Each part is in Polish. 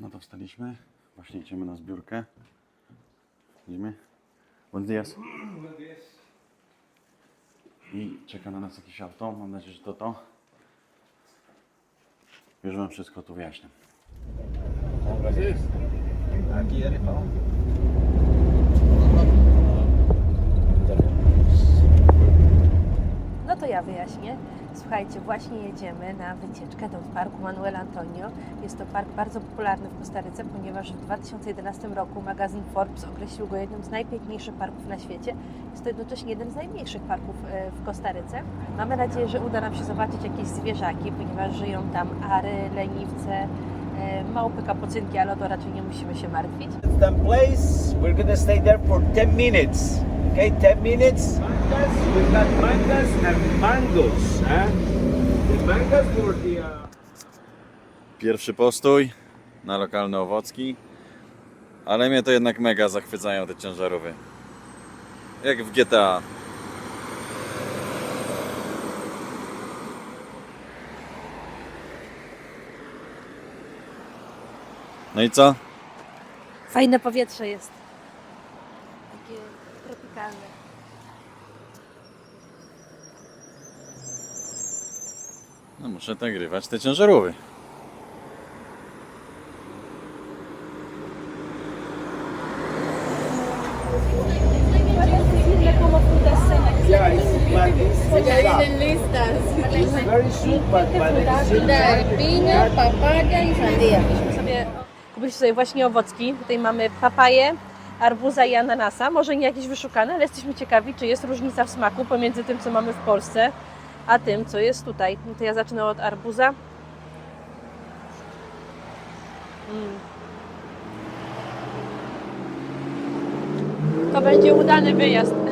No to wstaliśmy. Właśnie idziemy na zbiórkę. Idziemy. Buenos dias. I czeka na nas jakieś auto. Mam nadzieję, że to to. Już wam wszystko tu wyjaśniam. No to ja wyjaśnię. Słuchajcie, właśnie jedziemy na wycieczkę do parku Manuel Antonio. Jest to park bardzo popularny w Kostaryce, ponieważ w 2011 roku magazyn Forbes określił go jednym z najpiękniejszych parków na świecie. Jest to jednocześnie jeden z najmniejszych parków e, w Kostaryce. Mamy nadzieję, że uda nam się zobaczyć jakieś zwierzaki, ponieważ żyją tam ary, leniwce, e, małpy, kapucynki, ale o to raczej nie musimy się martwić. It's place. We're gonna stay there for 10 minutes. Okay, 10 minutes. Mangas, we've got mangas and mangoes. Eh? The mangas for the. Uh, Pierwszy postój na lokalny owocki. Ale mnie to jednak mega zachwycają te ciężarówki. Jak w GTA. No i co? Fajne powietrze jest. Mira, piña, papaya y sandía. sobie, kupiliśmy sobie właśnie owocki. Tutaj mamy papaję, arbuza i ananasa. Może nie jakieś wyszukane, ale jesteśmy ciekawi, czy jest różnica w smaku pomiędzy tym, co mamy w Polsce, a tym, co jest tutaj. No to ja zacznę od arbuza. Mm. To będzie udany wyjazd.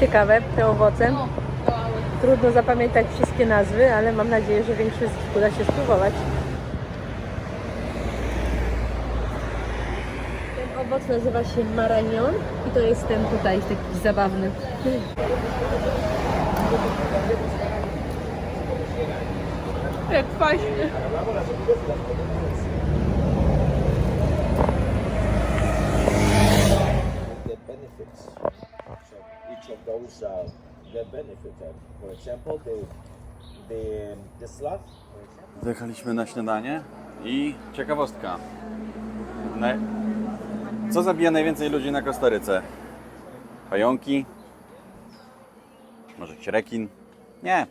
Ciekawe te owoce. Trudno zapamiętać wszystkie nazwy, ale mam nadzieję, że większość uda się spróbować. Ten owoc nazywa się maranion i to jest ten tutaj, taki zabawny. Jak kwaśnie. the benefits. So each of those, uh, Wyjechaliśmy na śniadanie i ciekawostka. Co zabija najwięcej ludzi na Kostaryce? Pająki? Może rekin? Nie.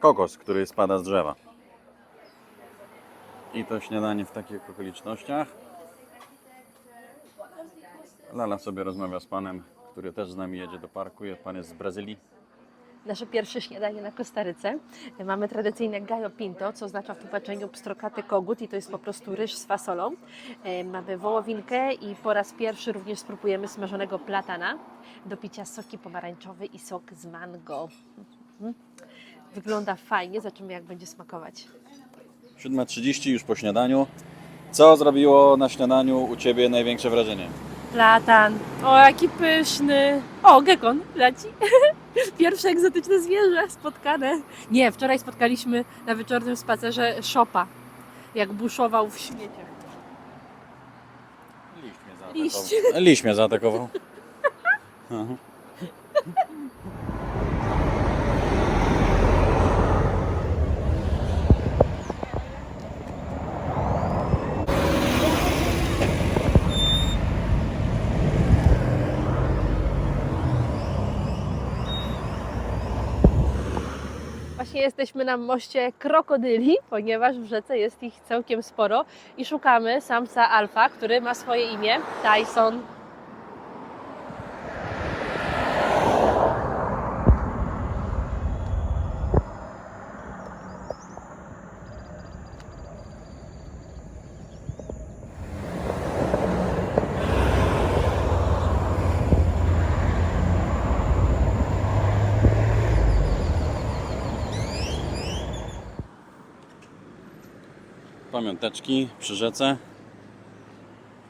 Kokos, który spada z drzewa. I to śniadanie w takich okolicznościach. Lala sobie rozmawia z panem, który też z nami jedzie do parku. Pan jest z Brazylii. Nasze pierwsze śniadanie na Kostaryce. Mamy tradycyjne gallo pinto, co oznacza w tłumaczeniu pstrokaty kogut i to jest po prostu ryż z fasolą. E, Mamy wołowinkę i po raz pierwszy również spróbujemy smażonego platana. Do picia soki pomarańczowy i sok z mango. Wygląda fajnie, zobaczymy jak będzie smakować. 7.30 już po śniadaniu. Co zrobiło na śniadaniu u Ciebie największe wrażenie? Platan. O, jaki pyszny. O, gekon leci. Pierwsze egzotyczne zwierzę spotkane. Nie, wczoraj spotkaliśmy na wieczornym spacerze szopa, jak buszował w śmieciach. Liść mnie zaatakował. Liść. Liść mnie zaatakował. Aha. Jesteśmy na moście krokodyli, ponieważ w rzece jest ich całkiem sporo i szukamy samca alfa, który ma swoje imię Tyson. pamiąteczki przy rzece.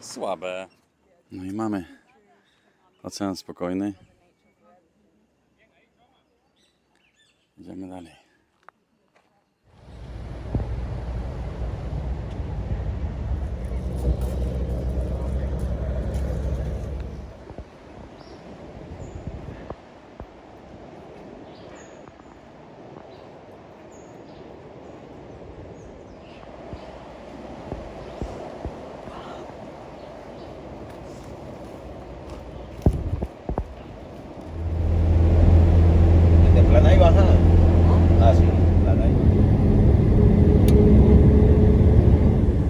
Słabe. No i mamy ocean spokojny. Idziemy dalej. Plana y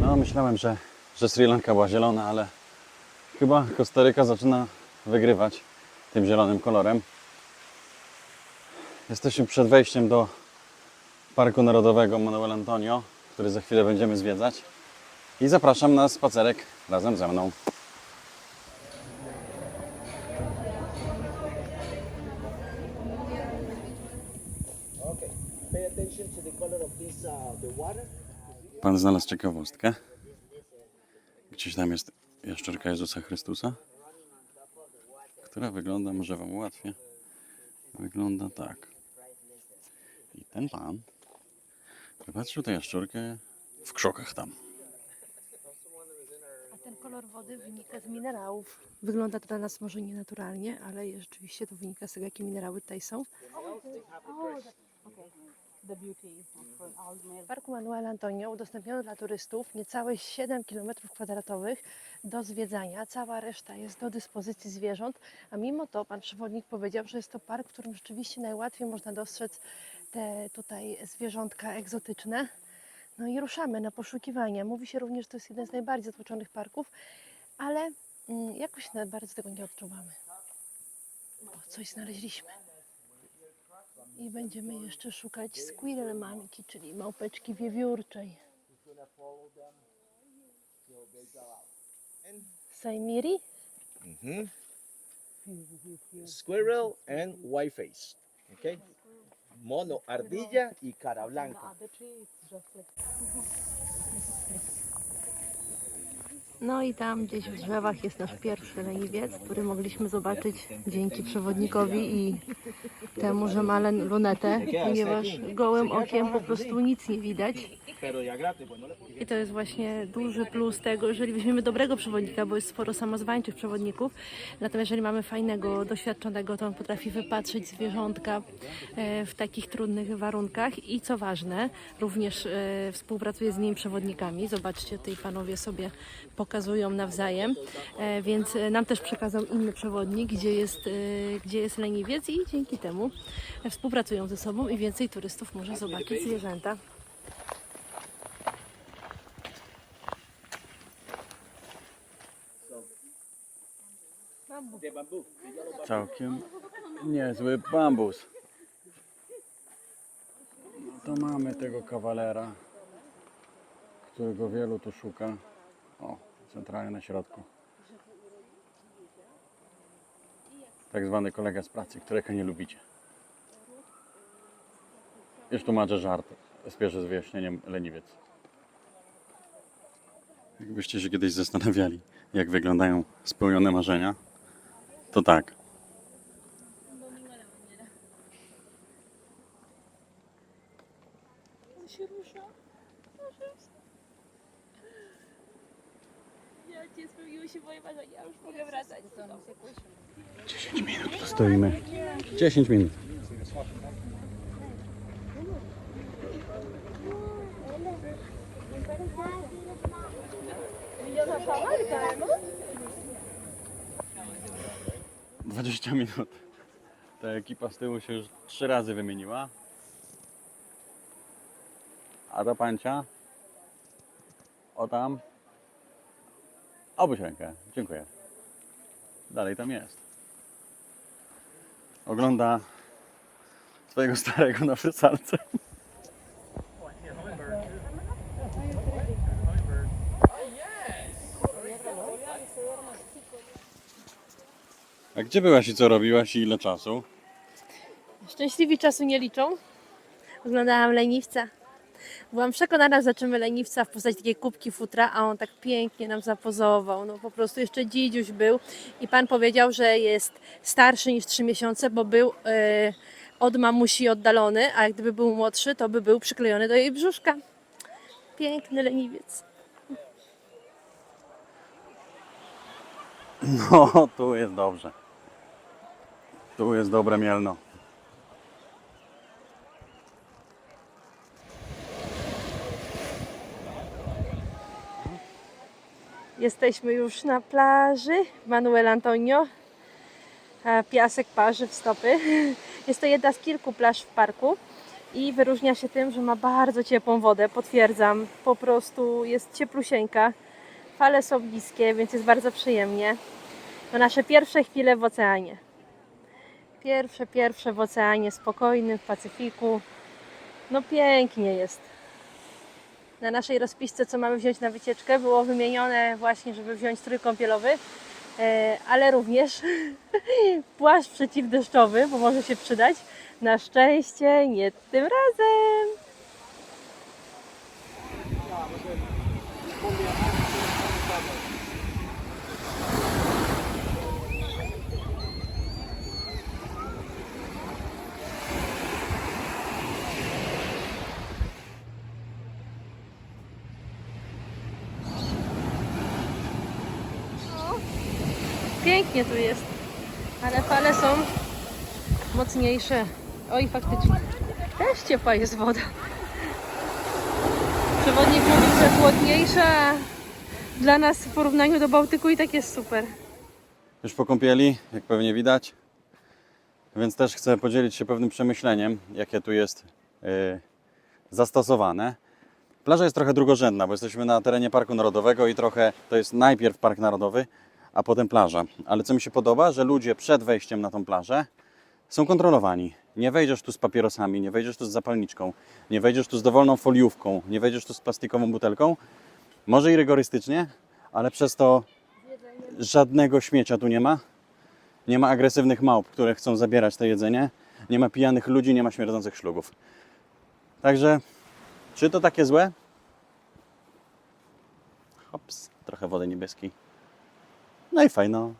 No, myślałem, że, że Sri Lanka była zielona, ale chyba Kostaryka zaczyna wygrywać tym zielonym kolorem. Jesteśmy przed wejściem do Parku Narodowego Manuel Antonio, który za chwilę będziemy zwiedzać. I zapraszam na spacerek razem ze mną. Okay. Pay attention to the color of this, uh, the water. Pan znalazł ciekawostkę. Gdzieś tam jest jaszczurka Jezusa Chrystusa, która wygląda, może Wam ułatwię, wygląda tak. I ten pan wypatrzył tę jaszczurkę w krzokach tam. A ten kolor wody wynika z minerałów. Wygląda to dla nas może nienaturalnie, ale rzeczywiście to wynika z tego, jakie minerały tutaj są. W Parku Manuel Antonio udostępniono dla turystów niecałe 7 km2 do zwiedzania. Cała reszta jest do dyspozycji zwierząt, a mimo to pan przewodnik powiedział, że jest to park, w którym rzeczywiście najłatwiej można dostrzec te tutaj zwierzątka egzotyczne. No i ruszamy na poszukiwania. Mówi się również, że to jest jeden z najbardziej zatłoczonych parków, ale mm, jakoś bardzo tego nie odczuwamy. O, coś znaleźliśmy. I będziemy jeszcze szukać squirrel monkey, czyli małpeczki wiewiórczej. Saimiri? Squirrel and whiteface. Okay. Mono, ardilla y cara blanca. No i tam gdzieś w drzewach jest nasz pierwszy leniwiec, który mogliśmy zobaczyć dzięki przewodnikowi i temu, że ma lunetę, ponieważ gołym okiem po prostu nic nie widać. I to jest właśnie duży plus tego, jeżeli weźmiemy dobrego przewodnika, bo jest sporo samozwańczych przewodników, natomiast jeżeli mamy fajnego, doświadczonego, to on potrafi wypatrzyć zwierzątka e, w takich trudnych warunkach i co ważne, również e, współpracuje z innymi przewodnikami. Zobaczcie, tutaj panowie sobie pokazują nawzajem, e, więc nam też przekazał inny przewodnik, gdzie jest, gdzie jest leniwiec i dzięki temu współpracują ze sobą i więcej turystów może zobaczyć zwierzęta. Całkiem niezły bambus. To mamy tego kawalera, którego wielu tu szuka. O, centralnie na środku. Tak zwany kolega z pracy, którego nie lubicie. Już tłumaczę żart. Spieszę z wyjaśnieniem leniwiec. Jakbyście się kiedyś zastanawiali, jak wyglądają spełnione marzenia, to tak. On się rusza. Ja cię spełniło się moje marzenia, już mogę wracać do domu. 10 minut tu stoimy. 10 minut. Dwadzieścia minut. Ta ekipa z tyłu się już trzy razy wymieniła. A ta pancia? O tam? Obyś rękę. Dziękuję. Dalej tam jest. Ogląda swojego starego na frysalce. A gdzie byłaś i co robiłaś i ile czasu? Szczęśliwi czasu nie liczą. Oglądałam leniwca. Byłam przekonana, że zobaczymy leniwca w postaci takiej kubki futra, a on tak pięknie nam zapozował. No po prostu jeszcze dzidziuś był i pan powiedział, że jest starszy niż 3 miesiące, bo był e, od mamusi oddalony, a gdyby był młodszy, to by był przyklejony do jej brzuszka. Piękny leniwiec. No, tu jest dobrze. Tu jest dobre mielno. Jesteśmy już na plaży Manuel Antonio. Piasek parzy w stopy. Jest to jedna z kilku plaż w parku i wyróżnia się tym, że ma bardzo ciepłą wodę. Potwierdzam, po prostu jest cieplusieńka. Fale są bliskie, więc jest bardzo przyjemnie. To nasze pierwsze chwile w oceanie. Pierwsze, pierwsze w oceanie, spokojnym, w Pacyfiku. No pięknie jest na naszej rozpisce, co mamy wziąć na wycieczkę, było wymienione właśnie, żeby wziąć strój kąpielowy, e, ale również płaszcz przeciwdeszczowy, bo może się przydać. Na szczęście nie tym razem. Pięknie tu jest, ale fale są mocniejsze. Oj, faktycznie. Też ciepła jest woda. Przewodnik mówił, że chłodniejsza dla nas w porównaniu do Bałtyku i tak jest super. Już po kąpieli, jak pewnie widać. Więc też chcę podzielić się pewnym przemyśleniem, jakie tu jest yy, zastosowane. Plaża jest trochę drugorzędna, bo jesteśmy na terenie Parku Narodowego i trochę to jest najpierw Park Narodowy, a potem plaża. Ale co mi się podoba, że ludzie przed wejściem na tą plażę są kontrolowani. Nie wejdziesz tu z papierosami, nie wejdziesz tu z zapalniczką, nie wejdziesz tu z dowolną foliówką, nie wejdziesz tu z plastikową butelką. Może i rygorystycznie, ale przez to żadnego śmiecia tu nie ma. Nie ma agresywnych małp, które chcą zabierać to jedzenie. Nie ma pijanych ludzi, nie ma śmierdzących szlugów. Także, czy to takie złe? Hops, trochę wody niebieskiej. No i fajno.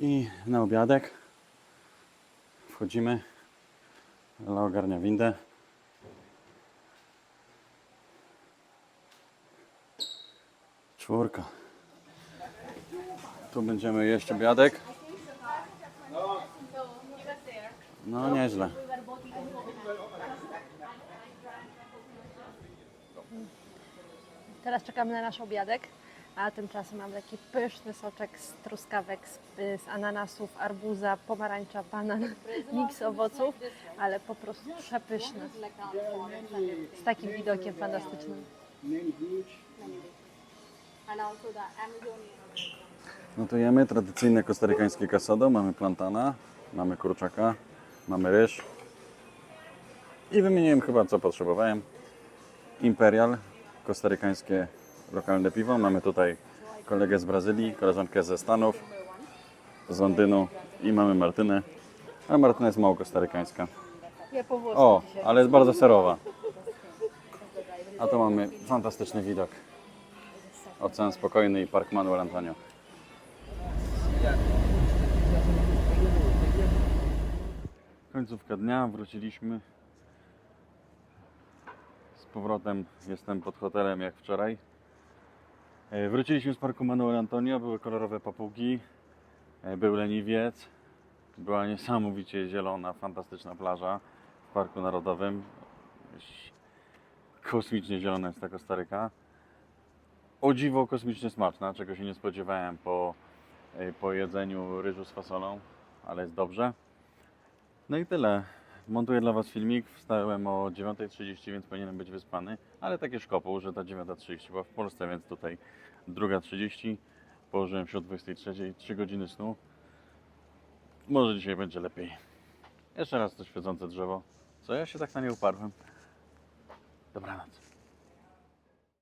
I na obiadek wchodzimy. Ela ogarnia windę. Czwórka. Tu będziemy jeść obiadek. No nieźle. Teraz czekamy na nasz obiadek, a tymczasem mamy taki pyszny soczek z truskawek, z, z ananasów, arbuza, pomarańcza, banan, miks owoców, ale po prostu przepyszny. Z takim widokiem fantastycznym. The Amazonian. Notujemy tradycyjne kostarykańskie kasado. Mamy plantana, mamy kurczaka, mamy ryż. I wymieniłem chyba co potrzebowałem. Imperial, kostarykańskie lokalne piwo. Mamy tutaj kolegę z Brazylii, koleżankę ze Stanów, z Londynu i mamy Martynę. A Martyna jest mało kostarykańska. Ja po włosku O, dzisiaj. ale jest bardzo serowa. A tu mamy fantastyczny widok. Ocean spokojny i Park Manuel Antonio. Końcówka dnia, wróciliśmy. Z powrotem jestem pod hotelem jak wczoraj. E, Wróciliśmy z Parku Manuel Antonio, były kolorowe papugi, e, był leniwiec, była niesamowicie zielona, fantastyczna plaża w Parku Narodowym. Kosmicznie zielona jest ta Kostaryka. O dziwo kosmicznie smaczna, czego się nie spodziewałem po, e, po jedzeniu ryżu z fasolą, ale jest dobrze. No i tyle. Montuję dla Was filmik. Wstałem o 9.30, więc powinienem być wyspany, ale takie szkopuł, że ta 9.30 była w Polsce, więc tutaj 2.30. Położyłem się o 23.00, 3 godziny snu. Może dzisiaj będzie lepiej. Jeszcze raz to świecące drzewo. Co ja się tak na nie uparłem? Dobranoc.